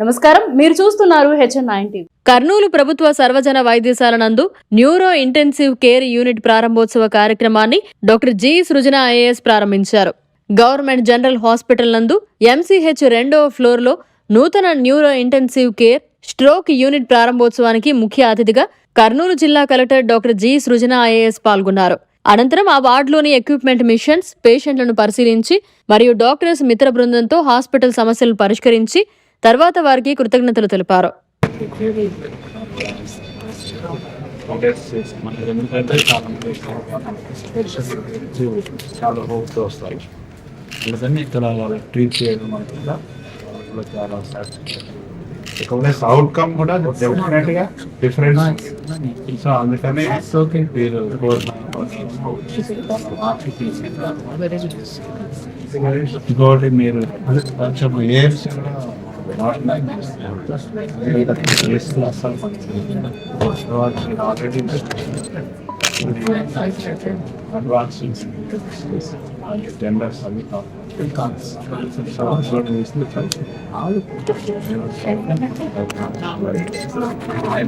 నమస్కారం. మీరు చూస్తున్నారు హెచ్ఎన్ నైన్టీ కర్నూలు ప్రభుత్వ సర్వజన వైద్యశాల నందు న్యూరో ఇంటెన్సివ్ కేర్ యూనిట్ ప్రారంభోత్సవ కార్యక్రమాన్ని డాక్టర్ జి సృజన ఐఏఎస్ ప్రారంభించారు. గవర్నమెంట్ జనరల్ హాస్పిటల్ నందు ఎంసీహెచ్ రెండవ ఫ్లోర్లో నూతన neuro intensive care stroke unit ప్రారంభోత్సవానికి ముఖ్య అతిథిగా కర్నూలు జిల్లా collector doctor G Srujana IAS పాల్గొన్నారు. అనంతరం ఆ వార్డులోని ఎక్విప్మెంట్ మిషన్స్ పేషెంట్లను పరిశీలించి మరియు డాక్టర్స్ మిత్ర బృందంతో హాస్పిటల్ సమస్యలను పరిష్కరించి తర్వాత వారికి కృతజ్ఞతలు తెలిపారు చాలా వస్తాయి అందుకని ఇక్కడ ట్రీట్ చేయడం చాలా అవుట్కమ్ కూడా డెఫినెట్గా డిఫరెన్స్ సో మీరు ఇంకోటి మీరు కొంచెం ఏమ్స్ Not. Just I